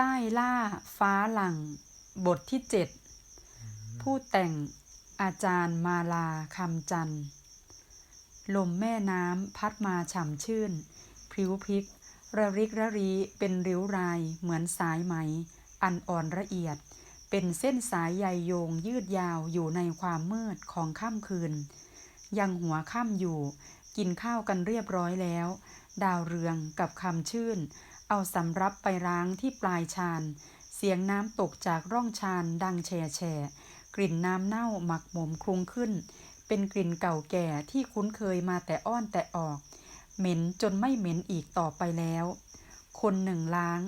ต้ล่าฟ้าหลัง บทที่เจ็ดผู้แต่งอาจารย์มาลาคำจันทร์ลมแม่น้ำพัดมาฉ่ำชื่น พริ้วพริก ระริกระรีเป็นริ้วรายเหมือนสายไหม อันอ่อนละเอียด เป็นเส้นสายใยโยงยืดยาวอยู่ในความมืดของค่ำคืน ยังหัวค่ำอยู่ กินข้าวกันเรียบร้อยแล้ว ดาวเรืองกับคำชื่น เอาสำรับไปล้างที่ปลายชานเสียงน้ำตกจากร่องชานดังแฉแฉกลิ่นน้ำเน่าหมักหมมคลุ้งขึ้น เป็นกลิ่นเก่าแก่ที่คุ้นเคยมาแต่อ้อนแต่ออก เหม็นจนไม่เหม็นอีกต่อไปแล้ว คนหนึ่งล้าง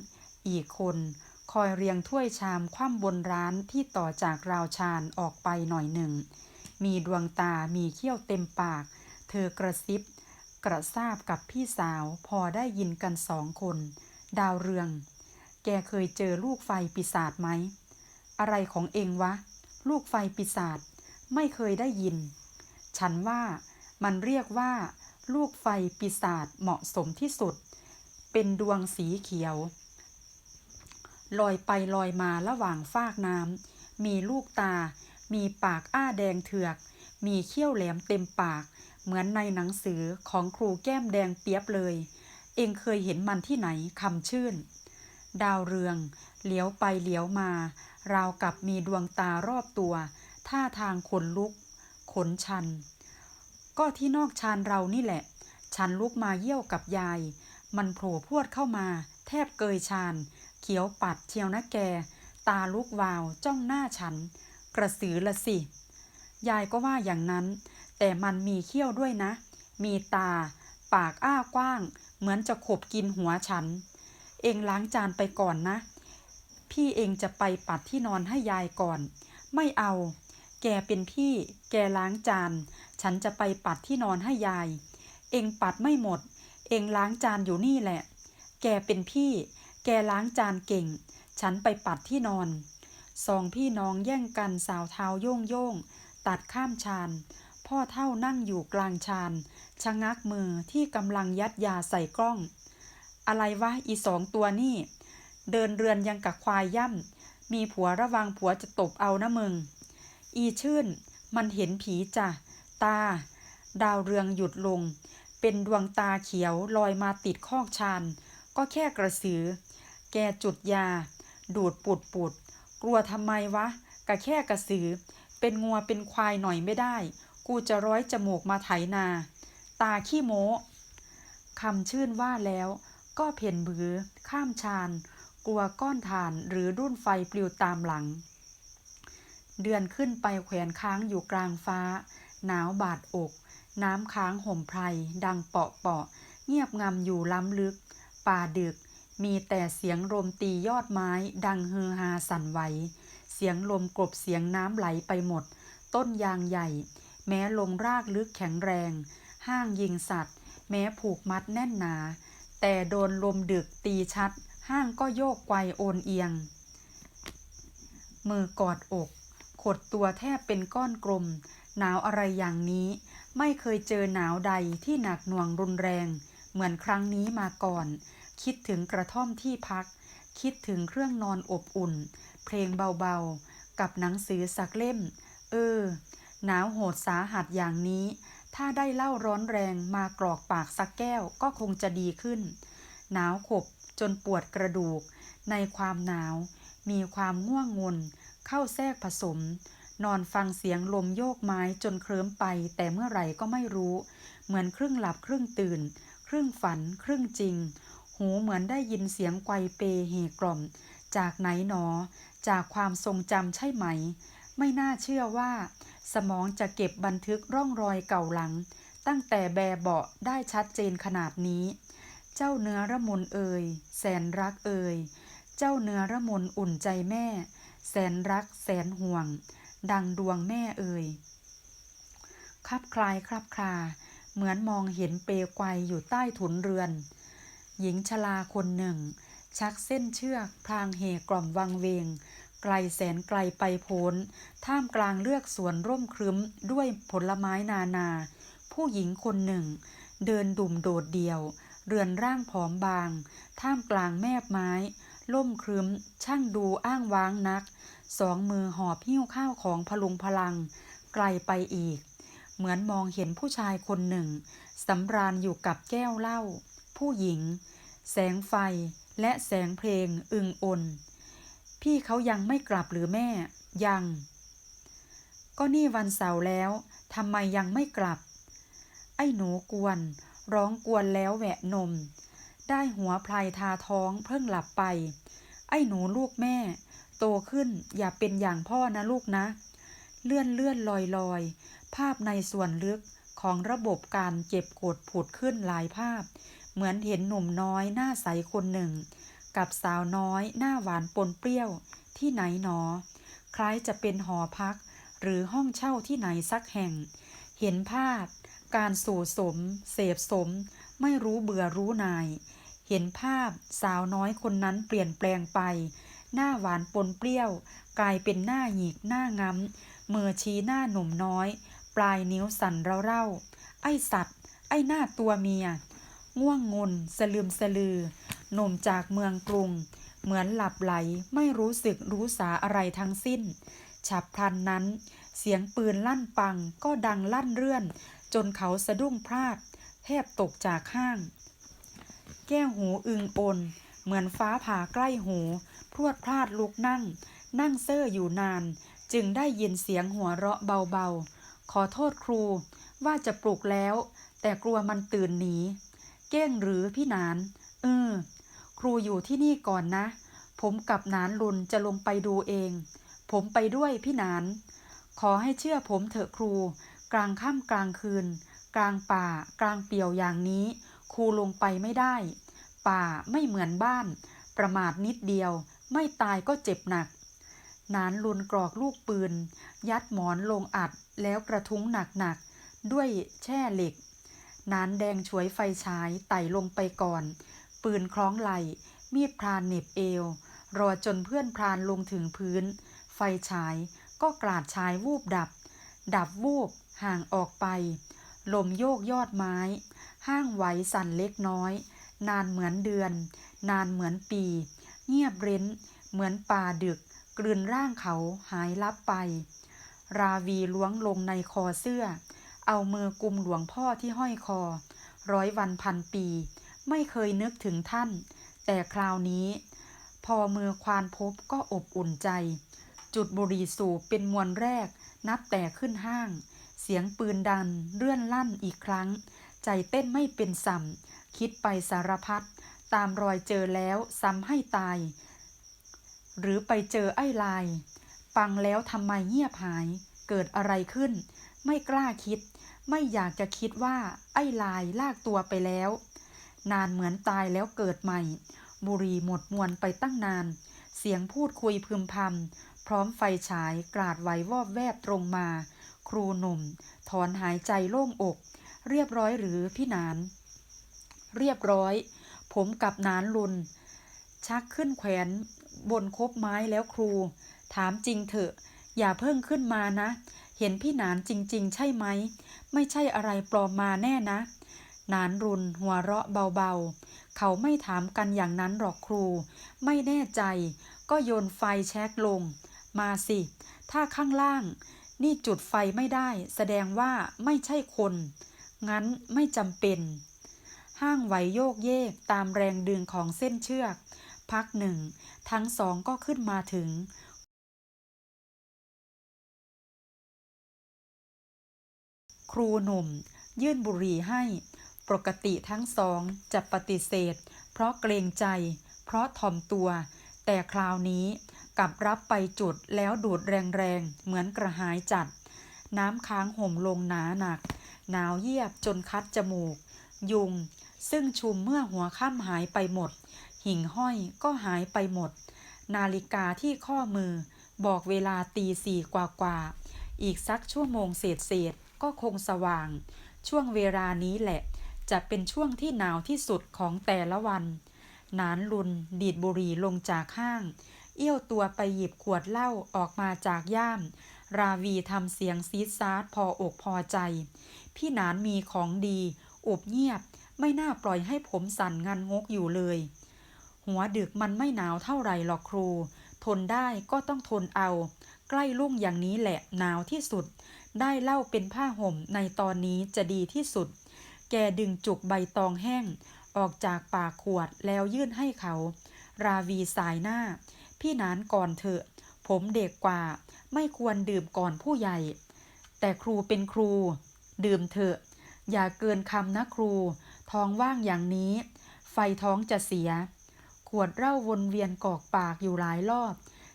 อีกคนคอยเรียงถ้วยชามคว่ำบนร้านที่ต่อจากราวชานออกไปหน่อยหนึ่ง มีดวงตามีเขี้ยวเต็มปาก เธอกระซิบ กระซาบกับพี่สาวพอได้ยินกันสองคน ดาวเรือง แกเคยเจอลูกไฟปีศาจไหม อะไรของเองวะ ลูกไฟปีศาจไม่เคยได้ยิน ฉันว่ามันเรียกว่า ลูกไฟปีศาจเหมาะสมที่สุด เป็นดวงสีเขียว ลอยไปลอยมาระหว่างฟากน้ำ มีลูกตา มีปากอ้าแดงเถือก มีเขี้ยวแหลมเต็มปาก เหมือนในหนังสือของครูแก้มแดงเปียบเลย เองเคยเห็นมันที่ไหนคำชื่น ดาวเรืองเหลียวไปเหลียวมา ราวกับมีดวงตารอบตัว ท่าทางขนลุก ขนชัน ก็ที่นอกชานเรานี่แหละ ฉันลุกมาเยี่ยวกับยาย มันโผล่พรวดเข้ามา แทบเกยชาน เขียวปัดเชียวนะแก ตาลุกวาวจ้องหน้าฉัน กระสือละสิ ยายก็ว่าอย่างนั้น แต่มันมีเขี้ยวด้วยนะ มีตา ปากอ้ากว้าง เหมือนจะขบกินหัวฉัน เองล้างจานไปก่อนนะ พี่เองจะไปปัดที่นอนให้ยายก่อน ไม่เอา แกเป็นพี่ แกล้างจาน ฉันจะไปปัดที่นอนให้ยาย เองปัดไม่หมด เองล้างจานอยู่นี่แหละ แกเป็นพี่ แกล้างจานเก่ง ฉันไปปัดที่นอนสองพี่น้องแย่งกันสาวเท้าโย่งโย่งตัดข้ามชาน พ่อเท่านั่งอยู่กลางชานชะงักมือที่กำลังยัดยาใส่กล้อง อะไรวะอีสองตัวนี่ เดินเรือนยังกับควายย่ำมีผัวระวังผัวจะตบเอานะมึง อีชื่น มันเห็นผีจ้ะ ตา ดาวเรืองหยุดลง เป็นดวงตาเขียวลอยมาติดคอกชานก็แค่กระสือ แกจุดยา ดูดปุดปุด กลัวทำไมวะกะแค่กระสือ เป็นงัวเป็นควายหน่อยไม่ได้ กูจะร้อยจมูกมาไถนา ตาขี้โม้คำชื่นว่าแล้วก็เพ่นบือ ข้ามชานกลัวก้อนถ่านหรือรุ่นไฟปลิวตามหลัง เดือนขึ้นไปแขวนค้างอยู่กลางฟ้า หนาวบาดอก น้ำค้างห่มไพร ดังเปาะเปาะ เงียบงำอยู่ล้ำลึก ป่าดึก มีแต่เสียงลมตียอดไม้ ดังฮือฮาสั่นไหว เสียงลมกลบเสียงน้ำไหลไปหมด ต้นยางใหญ่ แม้ลงรากลึกแข็งแรง ห้างยิงสัตว์ แม้ผูกมัดแน่นหนา แต่โดนลมดึกตีชัด ห้างก็โยกไกวโอนเอียง มือกอดอก ขดตัวแทบเป็นก้อนกลม หนาวอะไรอย่างนี้ ไม่เคยเจอหนาวใดที่หนักหน่วงรุนแรง เหมือนครั้งนี้มาก่อน คิดถึงกระท่อมที่พัก คิดถึงเครื่องนอนอบอุ่น เพลงเบาๆ กับหนังสือสักเล่ม เออ หนาวโหดสาหัสอย่างนี้ ถ้าได้เหล้าร้อนแรงมากรอกปากสักแก้วก็คงจะดีขึ้น หนาวขบจนปวดกระดูก ในความหนาว มีความง่วงงน เข้าแทรกผสม นอนฟังเสียงลมโยกไม้จนเคลิ้มไป แต่เมื่อไหร่ก็ไม่รู้ เหมือนครึ่งหลับครึ่งตื่น ครึ่งฝัน ครึ่งจริง หูเหมือนได้ยินเสียงไกวเปเฮกล่อม จากไหนหนอ จากความทรงจำใช่ไหม ไม่น่าเชื่อว่า สมองจะเก็บบันทึกร่องรอยเก่าหลัง ตั้งแต่แบเบาะได้ชัดเจนขนาดนี้ เจ้าเนื้อระมนเอ่ยแสนรักเอ่ยเจ้าเนื้อระมนอุ่นใจแม่ แสนรักแสนห่วง ดังดวงแม่เอ่ยคับคลายครับคลาเหมือนมองเห็นเปลวไกวอยู่ใต้ถุนเรือน หญิงชราคนหนึ่ง ชักเส้นเชือกพลางเหกล่อมวังเวง ไกลแสนไกลไปโพ้น ท่ามกลางเลือกสวนร่มครึ้มด้วยผลไม้นานา ผู้หญิงคนหนึ่ง เดินดุ่มโดดเดี่ยว เรือนร่างผอมบาง ท่ามกลางแมบไม้ ล่มครึ้ม ช่างดูอ้างว้างนัก สองมือหอบหิ้วข้าวของพลุงพลัง ไกลไปอีก เหมือนมองเห็นผู้ชายคนหนึ่งสำราญอยู่กับแก้วเหล้าผู้หญิง แสงไฟและแสงเพลงอึงอน พี่เขายังไม่กลับหรือแม่ ยัง ก็นี่วันเสาร์แล้วทำไมยังไม่กลับ ไอ้หนูกวน ร้องกวนแล้วแหวะนม ได้หัวพลายทาท้องเพิ่งหลับไป ไอ้หนูลูกแม่ โตขึ้นอย่าเป็นอย่างพ่อนะลูกนะ เลื่อนเลื่อนลอยลอยภาพในส่วนลึกของระบบการเจ็บกดผุดขึ้นหลายภาพ เหมือนเห็นหนุ่มน้อยหน้าใสคนหนึ่ง กับสาวน้อยหน้าหวานปนเปรี้ยวที่ไหนหนอ คล้ายจะเป็นหอพัก หรือห้องเช่าที่ไหนสักแห่ง เห็นภาพ การสู่สม เสพสม ไม่รู้เบื่อรู้นาย เห็นภาพสาวน้อยคนนั้นเปลี่ยนแปลงไป หน้าหวานปนเปรี้ยว กลายเป็นหน้าหยิกหน้างำมือชี้หน้าหนุ่มน้อย ปลายนิ้วสั่นเร่าๆไอ้สัตว์ ไอ้หน้าตัวเมีย ง่วงงนสลืมสลือ หนุ่มจากเมืองกรุง เหมือนหลับไหลไม่รู้สึกรู้สาอะไรทั้งสิ้น ฉับพลันนั้น เสียงปืนลั่นปังก็ดังลั่นเรื่อน จนเขาสะดุ้งพลาด แทบตกจากห้าง แก้วหูอึงโอนเหมือนฟ้าผ่าใกล้หู พรวดพลาดลุกนั่ง นั่งเซ่ออยู่นาน จึงได้ยินเสียงหัวเราะเบาๆ ขอโทษครู ว่าจะปลุกแล้ว แต่กลัวมันตื่นหนี เก้งหรือพี่นาน เออ ครูอยู่ที่นี่ก่อนนะ ผมกับนานลุนจะลงไปดูเอง ผมไปด้วยพี่นาน ขอให้เชื่อผมเถอะครู กลางค่ำกลางคืน กลางป่า กลางเปี่ยวอย่างนี้ ครูลงไปไม่ได้ ป่าไม่เหมือนบ้าน ประมาทนิดเดียว ไม่ตายก็เจ็บหนักนานลุนกรอกลูกปืน ยัดหมอนลงอัดแล้วกระทุ้งหนักๆ ด้วยแช่เหล็ก นานแดงฉวยไฟฉายไต่ลงไปก่อน ปืนคล้องไหล มีดพรานเหน็บเอว รอจนเพื่อนพรานลงถึงพื้น ไฟฉายก็กราดชายวูบดับ ดับวูบห่างออกไป ลมโยกยอดไม้ ห้างไหวสั่นเล็กน้อย นานเหมือนเดือน นานเหมือนปี เงียบเร้น เหมือนป่าดึก กลืนร่างเขาหายลับไป ราวีล้วงลงในคอเสื้อ เอามือกุมหลวงพ่อที่ห้อยคอ ร้อยวันพันปี ไม่เคยนึกถึงท่าน แต่คราวนี้ พอมือควานพบก็อบอุ่นใจ จุดบุรีสูบเป็นมวลแรก นับแต่ขึ้นห้าง เสียงปืนดันเลื่อนลั่นอีกครั้ง ใจเต้นไม่เป็นสัมคิดไปสารพัดตามรอยเจอแล้วซ้ำให้ตาย หรือไปเจอไอ้ลาย ฟังแล้วทำไมเงียบหาย เกิดอะไรขึ้น ไม่กล้าคิด ไม่อยากจะคิดว่าไอ้ลายลากตัวไปแล้ว นานเหมือนตายแล้วเกิดใหม่ บุรีหมดมวนไปตั้งนาน เสียงพูดคุยพึมพำพร้อมไฟฉายกราดไหววอบแวบตรงมา ครูหนุ่ม ถอนหายใจโล่งอก เรียบร้อยหรือพี่นาน เรียบร้อย ผมกับนานลุน ชักขึ้นแขวนบนคบไม้แล้วครู ถามจริงเถอะ อย่าเพิ่งขึ้นมานะ เห็นพี่นานจริง ๆ ใช่ไหม ไม่ใช่อะไรปลอมมาแน่นะ นานรุนหัวเราะเบาๆ เขาไม่ถามกันอย่างนั้นหรอกครู ไม่แน่ใจ ก็โยนไฟแช็กลง มาสิ ถ้าข้างล่าง นี่จุดไฟไม่ได้ แสดงว่าไม่ใช่คน งั้นไม่จำเป็น ห้างไหวโยกเยกตามแรงดึงของเส้นเชือก พักหนึ่ง ทั้งสองก็ขึ้นมาถึงครูหนุ่ม ยื่นบุหรี่ให้ ปกติทั้งสองจะปฏิเสธ เพราะเกรงใจ เพราะถ่อมตัว แต่คราวนี้กลับรับไปจุดแล้วดูดแรงๆ เหมือนกระหายจัด น้ำค้างห่มลงหนาหนัก หนาวเยียบจนคัดจมูก ยุง ซึ่งชุมเมื่อหัวค่ำหายไปหมด หิ่งห้อยก็หายไปหมด นาฬิกาที่ข้อมือ บอกเวลาตีสี่กว่ากว่าๆอีกสักชั่วโมงเศษเศษๆก็คงสว่าง ช่วงเวลานี้แหละ จะเป็นช่วงที่หนาวที่สุดของแต่ละวัน นานลุน ดีดบุหรี่ลงจากห้าง เอี้ยวตัวไปหยิบขวดเหล้าออกมาจากย่าม ราวีทำเสียงซีดซาร์พออกพอใจ พี่นานมีของดีอบเงียบ ไม่น่าปล่อยให้ผมสั่นงันงกอยู่เลย หัวดึกมันไม่หนาวเท่าไหร่หรอกครู ทนได้ก็ต้องทนเอา ใกล้ลุ่งอย่างนี้แหละหนาวที่สุด ได้เล่าเป็นผ้าห่มในตอนนี้จะดีที่สุด แกดึงจุกใบตองแห้ง ออกจากปากขวดแล้วยื่นให้เขา ราวีสายหน้า พี่นานก่อนเถอะ ผมเด็กกว่า ไม่ควรดื่มก่อนผู้ใหญ่ แต่ครูเป็นครู ดื่มเถอะ อย่าเกินคำนะครู ท้องว่างอย่างนี้ ไฟท้องจะเสีย ขวดเหล้าวนเวียนกอกปากอยู่หลายรอบ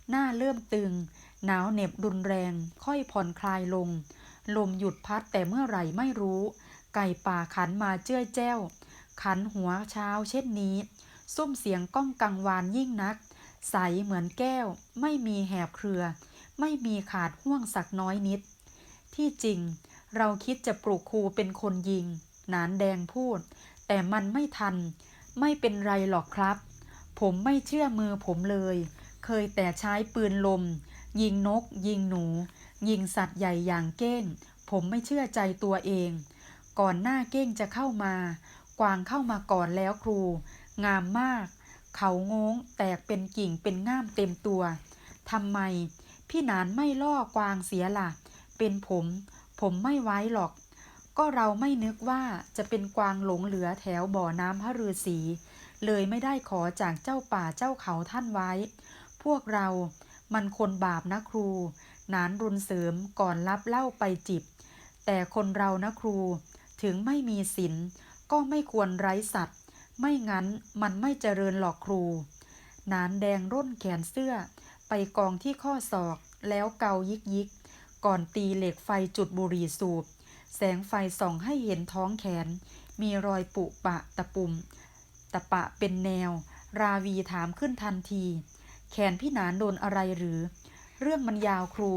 หน้าเริ่มตึง หนาวเหน็บรุนแรง ค่อยผ่อนคลายลง ลมหยุดพัดแต่เมื่อไหร่ไม่รู้ ไก่ป่าขันมาเจ้ยแจ้ว ขันหัวเช้าเช่นนี้ซุ้มเสียงก้องกังวานยิ่งนัก ใสเหมือนแก้ว ไม่มีแหบเครือ ไม่มีขาดห่วงสักน้อยนิด ที่จริงเราคิดจะปลูกครูเป็นคนยิง นานแดงพูด แต่มันไม่ทัน ไม่เป็นไรหรอกครับ ผมไม่เชื่อมือผมเลย เคยแต่ใช้ปืนลม ยิงนก ยิงหนู ยิงสัตว์ใหญ่อย่างเก้ง ผมไม่เชื่อใจตัวเอง ก่อนหน้าเก้งจะเข้ามากวางเข้ามาก่อนแล้วครู งามมาก เขาง้งแตกเป็นกิ่งเป็นง่ามเต็มตัวทำไม พี่นานไม่ล่อกวางเสียล่ะ เป็นผม ผมไม่ไว้หรอก ก็เราไม่นึกว่าจะเป็นกวางหลงเหลือแถวบ่อน้ำพระฤาษีเลยไม่ได้ขอจากเจ้าป่าเจ้าเขาท่านไว้ พวกเรามันคนบาปนะครู นานรุนเสริมก่อนรับเล่าไปจิบ แต่คนเรานะครู ถึงไม่มีศีลก็ไม่ควรไร้สัตว์ ไม่งั้นมันไม่เจริญหรอกครู นานแดงร่นแขนเสื้อ ไปกองที่ข้อศอกแล้วเกายิกยิก ก่อนตีเหล็กไฟจุดบุหรี่สูบ แสงไฟส่องให้เห็นท้องแขน มีรอยปุปะตะปุ่ม ตะปะเป็นแนว ราวีถามขึ้นทันที แขนพี่นานโดนอะไรหรือ เรื่องมันยาวครู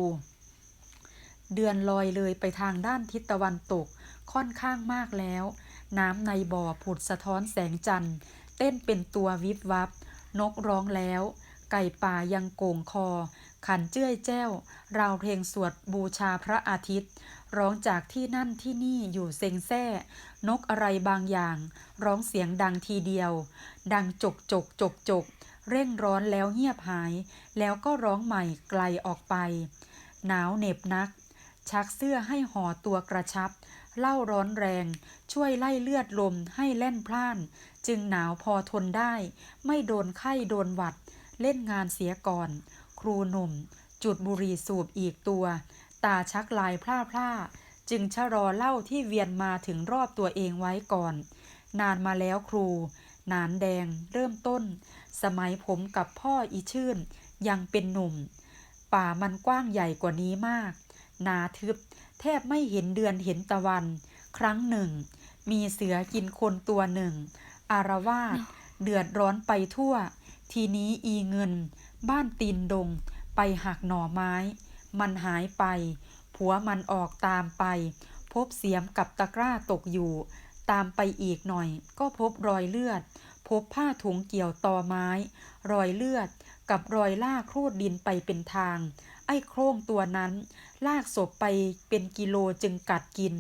เดือนลอยเลยไปทางด้านทิศตะวันตก ค่อนข้างมากแล้ว น้ำในบ่อผุดสะท้อนแสงจันทร์ เต้นเป็นตัววิบวับ นกร้องแล้ว ไก่ป่ายังโก่งคอ ขันเจ้ยแจ้วราวเพลงสวดบูชาพระอาทิตย์ ร้องจากที่นั่นที่นี่อยู่เซ็งแซ่ นกอะไรบางอย่าง ร้องเสียงดังทีเดียว ดังจกจกจกจกเร่งร้อนแล้วเงียบหาย แล้วก็ร้องใหม่ไกลออกไป หนาวเหน็บนัก ชักเสื้อให้ห่อตัวกระชับเล่าร้อนแรง ช่วยไล่เลือดลมให้แล่นพล่าน จึงหนาวพอทนได้ ไม่โดนไข้โดนหวัด เล่นงานเสียก่อน ครูหนุ่ม จุดบุหรี่สูบอีกตัว ตาชักลายพร่าพร่าจึงชะลอเล่าที่เวียนมาถึงรอบตัวเองไว้ก่อน นานมาแล้วครูหนานแดง เริ่มต้น สมัยผมกับพ่ออีชื่น ยังเป็นหนุ่ม ป่ามันกว้างใหญ่กว่านี้มาก หนาทึบ แทบไม่เห็นเดือนเห็นตะวัน ครั้งหนึ่ง มีเสือกินคนตัวหนึ่ง อารวาสเดือดร้อนไปทั่ว ทีนี้อีเงิน บ้านตีนดง ไปหักหน่อไม้ มันหายไป ผัวมันออกตามไป พบเสียมกับตะกร้าตกอยู่ ตามไปอีกหน่อย ก็พบรอยเลือด พบผ้าถุงเกี่ยวตอไม้ รอยเลือดกับรอยลากครูดดินไปเป็นทาง ไอ้โครงตัวนั้น ลากศพไปเป็นกิโลจึงกัดกิน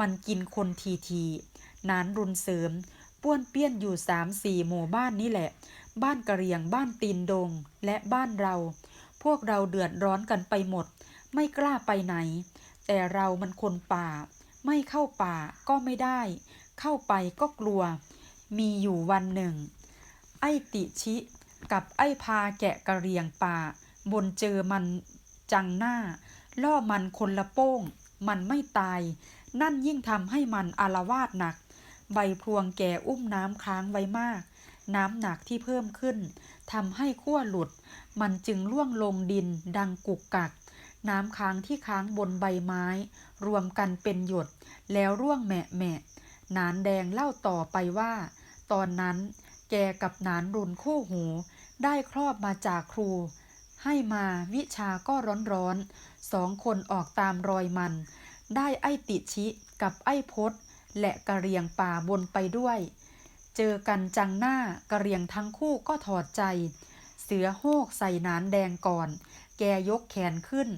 มันกินคนทีทีนานรุนเสริม ป้วนเปี้ยนอยู่สามสี่หมู่บ้านนี่แหละ บ้านกะเรียงบ้านตีนดงและบ้านเรา พวกเราเดือดร้อนกันไปหมด ไม่กล้าไปไหน แต่เรามันคนป่า ไม่เข้าป่าก็ไม่ได้ เข้าไปก็กลัว มีอยู่วันหนึ่ง ไอ้ติชิกับไอ้พาแกะกะเรียงป่า บนเจอมันจังหน้า ล่อมันคนละโป้ง มันไม่ตาย นั่นยิ่งทำให้มันอารวาสหนัก ใบพลวงแก่อุ้มน้ำค้างไว้มาก น้ำหนักที่เพิ่มขึ้นทำให้ขั้วหลุด มันจึงล่วงลงดินดังกุกกัก น้ำค้างที่ค้างบนใบไม้ รวมกันเป็นหยด แล้วร่วงแหมะแหมะนานแดงเล่าต่อไปว่า ตอนนั้นแกกับนานรุนคู่หู ได้ครอบมาจากครู ให้มาวิชาก็ร้อนๆสองคนออกตามรอยมัน ได้ไอ้ติชิกับไอ้พศและกระเรียงป่าบนไปด้วย เจอกันจังหน้ากระเรียงทั้งคู่ก็ถอดใจ เสือโฮกใส่นานแดงก่อน แกยกแขนขึ้น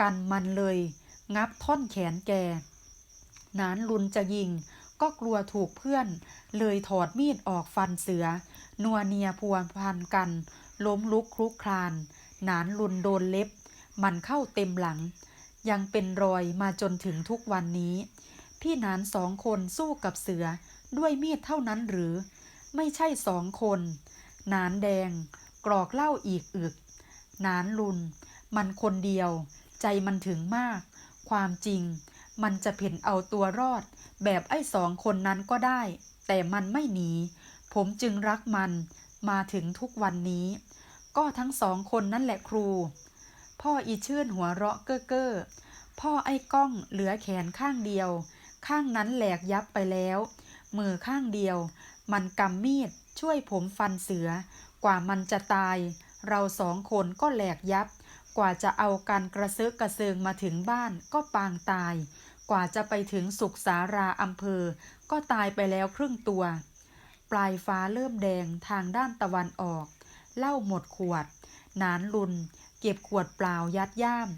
กันมันเลย งับท่อนแขนแก นานลุนจะยิง ก็กลัวถูกเพื่อน เลยถอดมีดออกฟันเสือ นัวเนียพัวพันกัน ล้มลุกคลุกคลาน หนานลุนโดนเล็บ มันเข้าเต็มหลัง ยังเป็นรอยมาจนถึงทุกวันนี้ พี่นานสองคนสู้กับเสือด้วยมีดเท่านั้นหรือ ไม่ใช่สองคนหนานแดง กรอกเหล้าอีกอึกหนานลุน มันคนเดียว ใจมันถึงมาก ความจริง มันจะเพ่นเอาตัวรอด แบบไอ้สองคนนั้นก็ได้ แต่มันไม่หนี ผมจึงรักมันมาถึงทุกวันนี้ ก็ทั้งสองคนนั่นแหละครู พ่ออีชื่นหัวเราะเก้อเก้อพ่อไอ้ก้องเหลือแขนข้างเดียว ข้างนั้นแหลกยับไปแล้ว มือข้างเดียว มันกำมีดช่วยผมฟันเสือ กว่ามันจะตาย เราสองคนก็แหลกยับ กว่าจะเอากันกระซิกกระเซิงมาถึงบ้านก็ปางตาย กว่าจะไปถึงสุขสาราอำเภอ ก็ตายไปแล้วครึ่งตัว ปลายฟ้าเริ่มแดงทางด้านตะวันออก เหล้าหมดขวด นานลุน เก็บขวดเปล่ายัดย่าม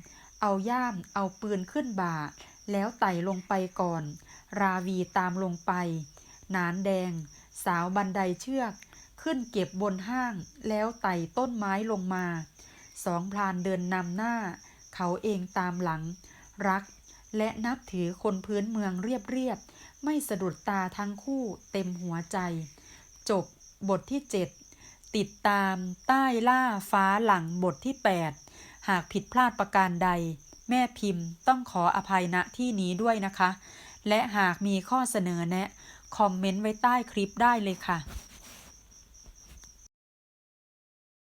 เอาย่าม เอาปืนขึ้นบ่า แล้วไต่ลงไปก่อน ราวีตามลงไป นานแดง สาวบันไดเชือก ขึ้นเก็บบนห้าง แล้วไต่ต้นไม้ลงมา สองพลานเดินนำหน้า เขาเองตามหลัง รัก และนับถือคนพื้นเมืองเรียบๆไม่สะดุดตาทั้งคู่เต็มหัวใจ จบบทที่ 7 ติดตามใต้ล่าฟ้าหลังบทที่ 8 หากผิดพลาดประการใด แม่พิมพ์ต้องขออภัยณที่นี้ด้วยนะคะ และหากมีข้อเสนอแนะ คอมเมนต์ไว้ใต้คลิปได้เลยค่ะ